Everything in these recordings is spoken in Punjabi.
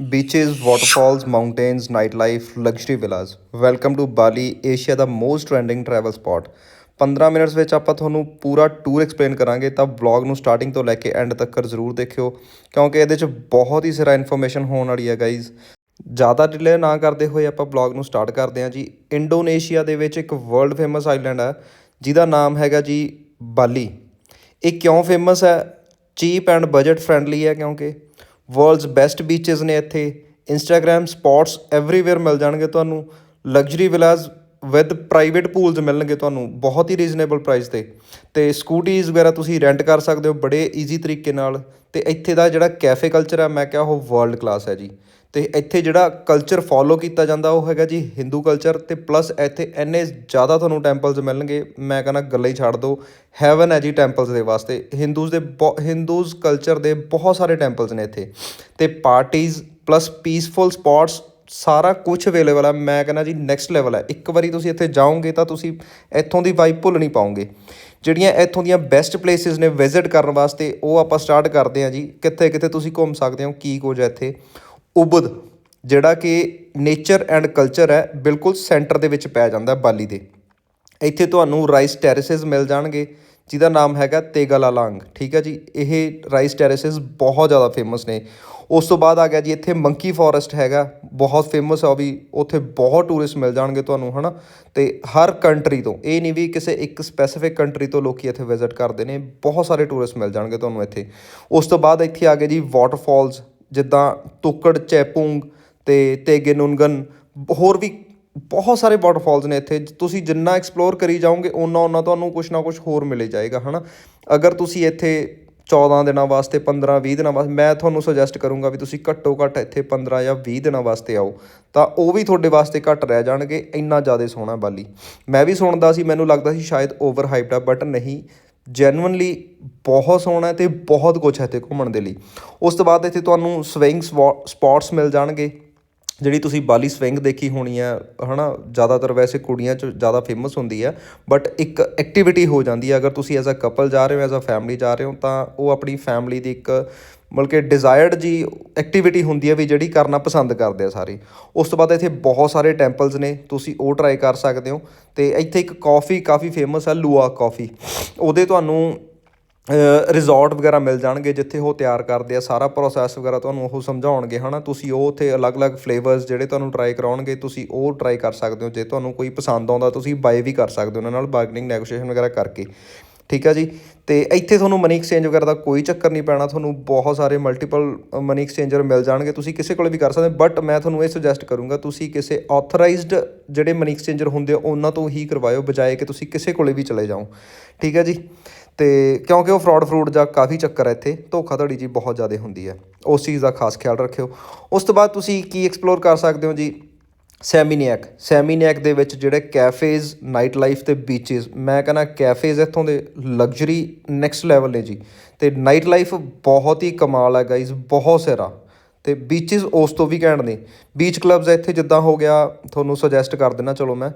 beaches, waterfalls, mountains, nightlife, luxury villas. Welcome to Bali, Asia the most trending travel spot 15 minutes ਵਿੱਚ ਆਪਾਂ ਤੁਹਾਨੂੰ ਪੂਰਾ ਟੂਰ ਐਕਸਪਲੇਨ ਕਰਾਂਗੇ ਤਾਂ ਵਲੌਗ ਨੂੰ ਸਟਾਰਟਿੰਗ ਤੋਂ ਲੈ ਕੇ ਐਂਡ ਤੱਕ ਜ਼ਰੂਰ ਦੇਖਿਓ ਕਿਉਂਕਿ ਇਹਦੇ 'ਚ ਬਹੁਤ ਹੀ ਸਾਰਾ ਇਨਫੋਰਮੇਸ਼ਨ ਹੋਣ ਵਾਲੀ ਹੈ ਗਾਈਜ਼ ਜ਼ਿਆਦਾ ਡਿਲੇ ਨਾ ਕਰਦੇ ਹੋਏ ਆਪਾਂ ਵਲੌਗ ਨੂੰ ਸਟਾਰਟ ਕਰਦੇ ਹਾਂ ਜੀ। ਇੰਡੋਨੇਸ਼ੀਆ ਦੇ ਵਿੱਚ ਇੱਕ ਵਰਲਡ ਫੇਮਸ ਆਈਲੈਂਡ ਹੈ ਜਿਹਦਾ ਨਾਮ ਹੈਗਾ ਜੀ ਬਾਲੀ ਇਹ ਕਿਉਂ ਫੇਮਸ ਹੈ? ਚੀਪ ਐਂਡ ਬਜਟ ਫ੍ਰੈਂਡਲੀ ਹੈ ਕਿਉਂਕਿ ਵਰਲਡਸ ਬੈਸਟ ਬੀਚਸ ਨੇ ਇੱਥੇ। ਇੰਸਟਾਗ੍ਰam ਸਪੌਟਸ ਐਵਰੀਵੇਅਰ ਮਿਲ ਜਾਣਗੇ ਤੁਹਾਨੂੰ। Luxury villas with private pools ਮਿਲਣਗੇ ਤੁਹਾਨੂੰ। ਬਹੁਤ ਹੀ ਰੀਜ਼ਨੇਬਲ ਪ੍ਰਾਈਸ ਤੇ। ਤੇ ਸਕੂਟੀਜ਼ ਵਗੈਰਾ ਤੁਸੀਂ ਰੈਂਟ ਕਰ ਸਕਦੇ ਹੋ ਬੜੇ ਈਜ਼ੀ ਤਰੀਕੇ ਨਾਲ। ਤੇ ਇੱਥੇ ਦਾ ਜਿਹੜਾ ਕੈਫੇ ਕਲਚਰ ਹੈ ਮੈਂ ਕਿਹਾ ਉਹ ਵਰਲਡ ਕਲਾਸ ਹੈ ਜੀ। ਅਤੇ ਇੱਥੇ ਜਿਹੜਾ ਕਲਚਰ ਫੋਲੋ ਕੀਤਾ ਜਾਂਦਾ ਉਹ ਹੈਗਾ ਜੀ ਹਿੰਦੂ ਕਲਚਰ ਅਤੇ ਪਲੱਸ ਇੱਥੇ ਇੰਨੇ ਜ਼ਿਆਦਾ ਤੁਹਾਨੂੰ ਟੈਂਪਲਸ ਮਿਲਣਗੇ, ਮੈਂ ਕਹਿੰਦਾ ਗੱਲਾਂ ਹੀ ਛੱਡ ਦਿਓ। ਹੈਵਨ ਹੈ ਜੀ ਟੈਂਪਲਸ ਦੇ ਵਾਸਤੇ। ਹਿੰਦੂਜ਼ ਦੇ ਹਿੰਦੂਜ਼ ਕਲਚਰ ਦੇ ਬਹੁਤ ਸਾਰੇ ਟੈਂਪਲਸ ਨੇ ਇੱਥੇ। ਤੇ ਪਾਰਟੀਜ਼ ਪਲੱਸ ਪੀਸਫੁਲ ਸਪੌਟਸ ਸਾਰਾ ਕੁਝ ਅਵੇਲੇਬਲ ਹੈ। ਮੈਂ ਕਹਿੰਦਾ ਜੀ ਨੈਕਸਟ ਲੈਵਲ ਹੈ। ਇੱਕ ਵਾਰੀ ਤੁਸੀਂ ਇੱਥੇ ਜਾਓਗੇ ਤਾਂ ਤੁਸੀਂ ਇੱਥੋਂ ਦੀ ਵਾਈਬ ਭੁੱਲ ਨਹੀਂ ਪਾਓਗੇ। ਜਿਹੜੀਆਂ ਇੱਥੋਂ ਦੀਆਂ ਬੈਸਟ ਪਲੇਸਿਸ ਨੇ ਵਿਜ਼ਿਟ ਕਰਨ ਵਾਸਤੇ, ਉਹ ਆਪਾਂ ਸਟਾਰਟ ਕਰਦੇ ਹਾਂ ਜੀ। ਕਿੱਥੇ ਕਿੱਥੇ ਤੁਸੀਂ ਘੁੰਮ ਸਕਦੇ ਹੋ, ਕੀ ਕੁਝ ਹੈ ਇੱਥੇ। ਉਬਦ, ਜਿਹੜਾ ਕਿ ਨੇਚਰ ਐਂਡ ਕਲਚਰ ਹੈ, ਬਿਲਕੁਲ ਸੈਂਟਰ ਦੇ ਵਿੱਚ ਪੈ ਜਾਂਦਾ ਬਾਲੀ ਦੇ। ਇੱਥੇ ਤੁਹਾਨੂੰ ਰਾਈਸ ਟੈਰੇਸਿਸ ਮਿਲ ਜਾਣਗੇ, ਜਿਹਦਾ ਨਾਮ ਹੈਗਾ ਤੇਗਾਲਾਲਾਂਗ, ਠੀਕ ਹੈ ਜੀ? ਇਹ ਰਾਈਸ ਟੈਰੇਸਿਸ ਬਹੁਤ ਜ਼ਿਆਦਾ ਫੇਮਸ ਨੇ। ਉਸ ਤੋਂ ਬਾਅਦ ਆ ਗਿਆ ਜੀ ਇੱਥੇ ਮੰਕੀ ਫੋਰੈਸਟ ਹੈਗਾ, ਬਹੁਤ ਫੇਮਸ ਆ ਉਹ ਵੀ। ਉੱਥੇ ਬਹੁਤ ਟੂਰਿਸਟ ਮਿਲ ਜਾਣਗੇ ਤੁਹਾਨੂੰ, ਹਨਾ? ਤੇ ਹਰ ਕੰਟਰੀ ਤੋਂ, ਇਹ ਨਹੀਂ ਵੀ ਕਿਸੇ ਇੱਕ ਸਪੈਸੀਫਿਕ ਕੰਟਰੀ ਤੋਂ ਲੋਕੀ ਇੱਥੇ ਵਿਜ਼ਿਟ ਕਰਦੇ ਨੇ, ਬਹੁਤ ਸਾਰੇ ਟੂਰਿਸਟ ਮਿਲ ਜਾਣਗੇ ਤੁਹਾਨੂੰ ਇੱਥੇ। ਉਸ ਤੋਂ ਬਾਅਦ ਇੱਥੇ ਆ ਗਏ ਜੀ ਵਾਟਰਫਾਲਸ ਜਿੱਦਾਂ ਤੁਕੜ, ਚੈਪੂੰਗ ਅਤੇ ਤੇਗੇਨੂਨਗਨ, ਹੋਰ ਵੀ ਬਹੁਤ ਸਾਰੇ ਵਾਟਰਫਾਲਸ ਨੇ ਇੱਥੇ। ਤੁਸੀਂ ਜਿੰਨਾ ਐਕਸਪਲੋਰ ਕਰੀ ਜਾਓਗੇ, ਓਨਾ ਓਨਾ ਤੁਹਾਨੂੰ ਕੁਛ ਨਾ ਕੁਛ ਹੋਰ ਮਿਲੇ ਜਾਏਗਾ ਨਾ ਅਗਰ ਤੁਸੀਂ ਇੱਥੇ 14 ਦਿਨਾਂ ਵਾਸਤੇ 15 20 ਦਿਨਾਂ ਵਾਸਤੇ, ਮੈਂ ਤੁਹਾਨੂੰ ਸੁਜੈਸਟ ਕਰੂੰਗਾ ਵੀ ਤੁਸੀਂ ਘੱਟੋ ਘੱਟ ਇੱਥੇ 15 ਜਾਂ ਵੀਹ ਦਿਨਾਂ ਵਾਸਤੇ ਆਓ। ਤਾਂ ਉਹ ਵੀ ਤੁਹਾਡੇ ਵਾਸਤੇ ਘੱਟ ਰਹਿ ਜਾਣਗੇ, ਇੰਨਾ ਜ਼ਿਆਦਾ ਸੋਹਣਾ ਬਾਲੀ। ਮੈਂ ਵੀ ਸੁਣਦਾ ਸੀ, ਮੈਨੂੰ ਲੱਗਦਾ ਸੀ ਸ਼ਾਇਦ ਓਵਰ ਹਾਈਪਡ ਆ ਬਟ ਨਹੀਂ। ਜੈਨੂਇਨਲੀ ਬਹੁਤ ਸੋਹਣਾ ਹੈ ਤੇ ਬਹੁਤ ਕੁਝ ਹੈ ਇੱਥੇ ਘੁੰਮਣ ਦੇ ਲਈ। ਉਸ ਤੋਂ ਬਾਅਦ ਇੱਥੇ ਤੁਹਾਨੂੰ ਸਵਿੰਗ ਸਪੌਟਸ ਮਿਲ ਜਾਣਗੇ। ਜਿਹੜੀ ਤੁਸੀਂ ਬਾਲੀ ਸਵਿੰਗ ਦੇਖੀ ਹੋਣੀ ਹੈ ਨਾ ਜ਼ਿਆਦਾਤਰ ਵੈਸੇ ਕੁੜੀਆਂ 'ਚ ਜ਼ਿਆਦਾ ਫੇਮਸ ਹੁੰਦੀ ਹੈ ਬਟ ਇੱਕ ਐਕਟੀਵਿਟੀ ਹੋ ਜਾਂਦੀ ਹੈ ਅਗਰ ਤੁਸੀਂ ਐਜ਼ ਅ ਕਪਲ ਜਾ ਰਹੇ ਹੋ ਐਜ਼ ਅ ਫੈਮਿਲੀ ਜਾ ਰਹੇ ਹੋ, ਤਾਂ ਉਹ ਆਪਣੀ ਫੈਮਿਲੀ ਦੀ ਇੱਕ ਮਤਲਬ ਕਿ ਡਿਜ਼ਾਇਰਡ ਜੀ ਐਕਟੀਵਿਟੀ ਹੁੰਦੀ ਹੈ ਵੀ ਜਿਹੜੀ ਕਰਨਾ ਪਸੰਦ ਕਰਦੇ ਆ ਸਾਰੇ। ਉਸ ਤੋਂ ਬਾਅਦ ਇੱਥੇ ਬਹੁਤ ਸਾਰੇ ਟੈਂਪਲਸ ਨੇ, ਤੁਸੀਂ ਉਹ ਟਰਾਈ ਕਰ ਸਕਦੇ ਹੋ। ਤੇ ਇੱਥੇ ਇੱਕ ਕਾਫੀ ਕਾਫੀ ਫੇਮਸ ਆ, ਲੂਆ ਕਾਫੀ ਉਹਦੇ ਤੁਹਾਨੂੰ ਰਿਜ਼ੋਰਟ ਵਗੈਰਾ ਮਿਲ ਜਾਣਗੇ, ਜਿੱਥੇ ਉਹ ਤਿਆਰ ਕਰਦੇ ਆ, ਸਾਰਾ ਪ੍ਰੋਸੈਸ ਵਗੈਰਾ ਤੁਹਾਨੂੰ ਉਹ ਸਮਝਾਉਣਗੇ, ਹਨਾ? ਤੁਸੀਂ ਉਹ ਉੱਥੇ ਅਲੱਗ-ਅਲੱਗ ਫਲੇਵਰਸ ਜਿਹੜੇ ਤੁਹਾਨੂੰ ਟਰਾਈ ਕਰਾਉਣਗੇ, ਤੁਸੀਂ ਉਹ ਟਰਾਈ ਕਰ ਸਕਦੇ ਹੋ, ਜੇ ਤੁਹਾਨੂੰ ਕੋਈ ਪਸੰਦ ਆਉਂਦਾ, ਤੁਸੀਂ ਬਾਏ ਵੀ ਕਰ ਸਕਦੇ ਹੋ ਉਹਨਾਂ ਨਾਲ ਬਾਰਗੇਨਿੰਗ ਨੈਗੋਸ਼ੀਏਸ਼ਨ ਵਗੈਰਾ ਕਰਕੇ। ਠੀਕ ਆ ਜੀ? ਤੇ ਇੱਥੇ ਤੁਹਾਨੂੰ ਮਨੀ ਐਕਸਚੇਂਜ ਵਗੈਰਾ ਦਾ ਕੋਈ ਚੱਕਰ ਨਹੀਂ ਪੈਣਾ, ਤੁਹਾਨੂੰ ਬਹੁਤ ਸਾਰੇ ਮਲਟੀਪਲ ਮਨੀ ਐਕਸਚੇਂਜਰ ਮਿਲ ਜਾਣਗੇ, ਤੁਸੀਂ ਕਿਸੇ ਕੋਲ ਵੀ ਕਰ ਸਕਦੇ ਬਟ ਮੈਂ ਤੁਹਾਨੂੰ ਇਹ ਸੁਜੈਸਟ ਕਰੂੰਗਾ, ਤੁਸੀਂ ਕਿਸੇ ਆਥੋਰਾਈਜ਼ਡ ਜਿਹੜੇ ਮਨੀ ਐਕਸਚੇਂਜਰ ਹੁੰਦੇ ਆ, ਉਹਨਾਂ ਤੋਂ ਹੀ ਕਰਵਾਇਓ, ਬਜਾਏ ਕਿ ਤੁਸੀਂ ਕਿਸੇ ਕੋਲੇ ਵੀ ਚਲੇ ਜਾਓ। ਠੀਕ ਹੈ ਜੀ? ਤੇ ਕਿਉਂਕਿ ਉਹ ਫਰਾਡ ਫਰੂਡ ਜਾਂ ਕਾਫੀ ਚੱਕਰ ਹੈ ਇੱਥੇ, ਧੋਖਾਧੜੀ ਜੀ ਬਹੁਤ ਜ਼ਿਆਦਾ ਹੁੰਦੀ ਹੈ। ਉਸ ਚੀਜ਼ ਦਾ ਖਾਸ ਖਿਆਲ ਰੱਖਿਓ। ਉਸ ਤੋਂ ਬਾਅਦ ਤੁਸੀਂ ਕੀ ਐਕਸਪਲੋਰ ਕਰ ਸਕਦੇ ਹੋ ਜੀ? ਸੈਮੀਨੀਅਕ ਸੈਮੀਨੀਅਕ ਦੇ ਵਿੱਚ ਜਿਹੜੇ ਕੈਫੇਜ਼ ਨਾਈਟ ਲਾਈਫ ਤੇ ਬੀਚਸ ਮੈਂ ਕਹਿੰਦਾ ਕੈਫੇਜ਼ ਇੱਥੋਂ ਦੇ ਲਗਜ਼ਰੀ ਨੈਕਸਟ ਲੈਵਲ ਨੇ ਜੀ। ਤੇ ਨਾਈਟ ਲਾਈਫ ਬਹੁਤ ਹੀ ਕਮਾਲ ਹੈ ਗਾਈਜ਼ ਬਹੁਤ ਸਾਰਾ ਤੇ ਬੀਚਸ ਉਸ ਤੋਂ ਵੀ ਘੈਂਟ ਨੇ। ਬੀਚ ਕਲੱਬਸ ਇੱਥੇ ਜਿੱਦਾਂ ਹੋ ਗਿਆ, ਤੁਹਾਨੂੰ ਸੁਜੈਸਟ ਕਰ ਦਿੰਦਾ, ਚਲੋ ਮੈਂ।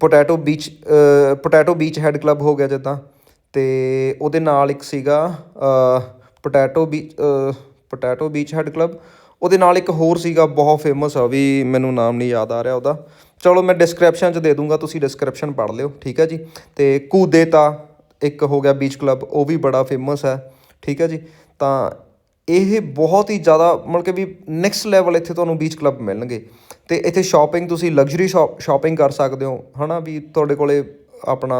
Potato Beach Potato Beach Head Club ਹੋ ਗਿਆ ਜਿੱਦਾਂ। ਅਤੇ ਉਹਦੇ ਨਾਲ ਇੱਕ ਸੀਗਾ Potato Beach Potato Beach Head Club. ਉਹਦੇ ਨਾਲ ਇੱਕ ਹੋਰ ਸੀਗਾ, ਬਹੁਤ ਫੇਮਸ ਆ ਵੀ ਮੈਨੂੰ ਨਾਮ ਨਹੀਂ ਯਾਦ ਆ ਰਿਹਾ ਉਹਦਾ। ਚਲੋ ਮੈਂ ਡਿਸਕ੍ਰਿਪਸ਼ਨ 'ਚ ਦੇ ਦੂੰਗਾ, ਤੁਸੀਂ ਡਿਸਕ੍ਰਿਪਸ਼ਨ ਪੜ੍ਹ ਲਿਓ, ਠੀਕ ਹੈ ਜੀ? ਅਤੇ ਕੂਦੇਤਾ ਇੱਕ ਹੋ ਗਿਆ ਬੀਚ ਕਲੱਬ ਉਹ ਵੀ ਬੜਾ ਫੇਮਸ ਹੈ ਠੀਕ ਹੈ ਜੀ? ਤਾਂ ਇਹ ਬਹੁਤ ਹੀ ਜ਼ਿਆਦਾ, ਮਤਲਬ ਕਿ ਵੀ ਨੈਕਸਟ ਲੈਵਲ ਇੱਥੇ ਤੁਹਾਨੂੰ ਬੀਚ ਕਲੱਬ ਮਿਲਣਗੇ। ਅਤੇ ਇੱਥੇ ਸ਼ਾਪਿੰਗ ਤੁਸੀਂ ਲਗਜ਼ਰੀ ਸ਼ਾਪਿੰਗ ਕਰ ਸਕਦੇ ਹੋ ਹੈ ਨਾ ਵੀ ਤੁਹਾਡੇ ਕੋਲੇ ਆਪਣਾ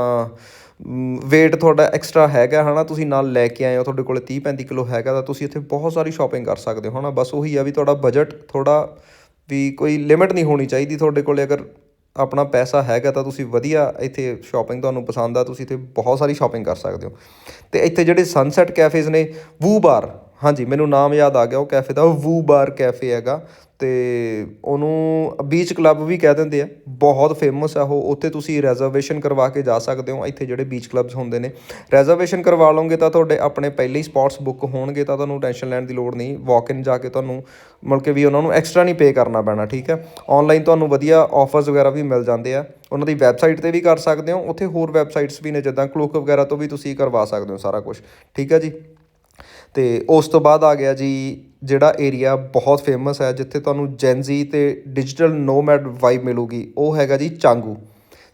ਵੇਟ ਤੁਹਾਡਾ ਐਕਸਟਰਾ ਹੈਗਾ ਹੈ ਨਾ ਤੁਸੀਂ ਨਾਲ ਲੈ ਕੇ ਆਏ ਹੋ, ਤੁਹਾਡੇ ਕੋਲ ਤੀਹ ਪੈਂਤੀ ਕਿਲੋ ਹੈਗਾ ਤਾਂ ਤੁਸੀਂ ਇੱਥੇ ਬਹੁਤ ਸਾਰੀ ਸ਼ਾਪਿੰਗ ਕਰ ਸਕਦੇ ਹੋ ਹੈ ਨਾ ਬਸ ਉਹੀ ਆ ਵੀ ਤੁਹਾਡਾ ਬਜਟ ਥੋੜ੍ਹਾ ਵੀ ਕੋਈ ਲਿਮਿਟ ਨਹੀਂ ਹੋਣੀ ਚਾਹੀਦੀ ਤੁਹਾਡੇ ਕੋਲ। ਅਗਰ ਆਪਣਾ ਪੈਸਾ ਹੈਗਾ ਤਾਂ ਤੁਸੀਂ ਵਧੀਆ ਇੱਥੇ ਸ਼ਾਪਿੰਗ ਤੁਹਾਨੂੰ ਪਸੰਦ ਆ, ਤੁਸੀਂ ਇੱਥੇ ਬਹੁਤ ਸਾਰੀ ਸ਼ਾਪਿੰਗ ਕਰ ਸਕਦੇ ਹੋ। ਤੇ ਇੱਥੇ ਜਿਹੜੇ ਸਨਸੈਟ ਕੈਫੇਜ਼ ਨੇ, ਵੂ ਬਾਰ ਹਾਂਜੀ, ਮੈਨੂੰ ਨਾਮ ਯਾਦ ਆ ਗਿਆ, ਉਹ ਕੈਫੇ ਦਾ ਵੂ ਬਾਰ ਕੈਫੇ ਹੈਗਾ ਅਤੇ ਉਹਨੂੰ ਬੀਚ ਕਲੱਬ ਵੀ ਕਹਿ ਦਿੰਦੇ ਆ, ਬਹੁਤ ਫੇਮਸ ਆ ਉਹ, ਉੱਥੇ ਤੁਸੀਂ ਰੈਜ਼ਰਵੇਸ਼ਨ ਕਰਵਾ ਕੇ ਜਾ ਸਕਦੇ ਹੋ, ਇੱਥੇ ਜਿਹੜੇ ਬੀਚ ਕਲੱਬਸ ਹੁੰਦੇ ਨੇ। ਰੈਜ਼ਰਵੇਸ਼ਨ ਕਰਵਾ ਲਓਗੇ ਤਾਂ ਤੁਹਾਡੇ ਆਪਣੇ ਪਹਿਲੇ ਹੀ ਸਪੌਟਸ ਬੁੱਕ ਹੋਣਗੇ, ਤਾਂ ਤੁਹਾਨੂੰ ਟੈਨਸ਼ਨ ਲੈਣ ਦੀ ਲੋੜ ਨਹੀਂ ਵਾਕ ਇਨ ਜਾ ਕੇ ਤੁਹਾਨੂੰ, ਮਤਲਬ ਕਿ ਵੀ ਉਹਨਾਂ ਨੂੰ ਐਕਸਟਰਾ ਨਹੀਂ ਪੇ ਕਰਨਾ ਪੈਣਾ, ਠੀਕ ਹੈ? ਆਨਲਾਈਨ ਤੁਹਾਨੂੰ ਵਧੀਆ ਆਫਰਸ ਵਗੈਰਾ ਵੀ ਮਿਲ ਜਾਂਦੇ ਆ, ਉਹਨਾਂ ਦੀ ਵੈਬਸਾਈਟ ਤੇ ਵੀ ਕਰ ਸਕਦੇ ਹੋ, ਉੱਥੇ ਹੋਰ ਵੈਬਸਾਈਟਸ ਵੀ ਨੇ, ਜਿੱਦਾਂ ਕਲੂਕ ਵਗੈਰਾ ਤੋਂ ਵੀ ਤੁਸੀਂ ਕਰਵਾ ਸਕਦੇ ਹੋ ਸਾਰਾ ਕੁਝ ਠੀਕ ਹੈ ਜੀ? ਅਤੇ ਉਸ ਤੋਂ ਬਾਅਦ ਆ ਗਿਆ ਜੀ, ਜਿਹੜਾ ਏਰੀਆ ਬਹੁਤ ਫੇਮਸ ਹੈ, ਜਿੱਥੇ ਤੁਹਾਨੂੰ ਜੈਨਜ਼ੀ ਅਤੇ ਡਿਜੀਟਲ ਨੋਮੈਡ ਵਾਈਬ ਮਿਲੂਗੀ, ਉਹ ਹੈਗਾ ਜੀ ਚਾਂਗੂ।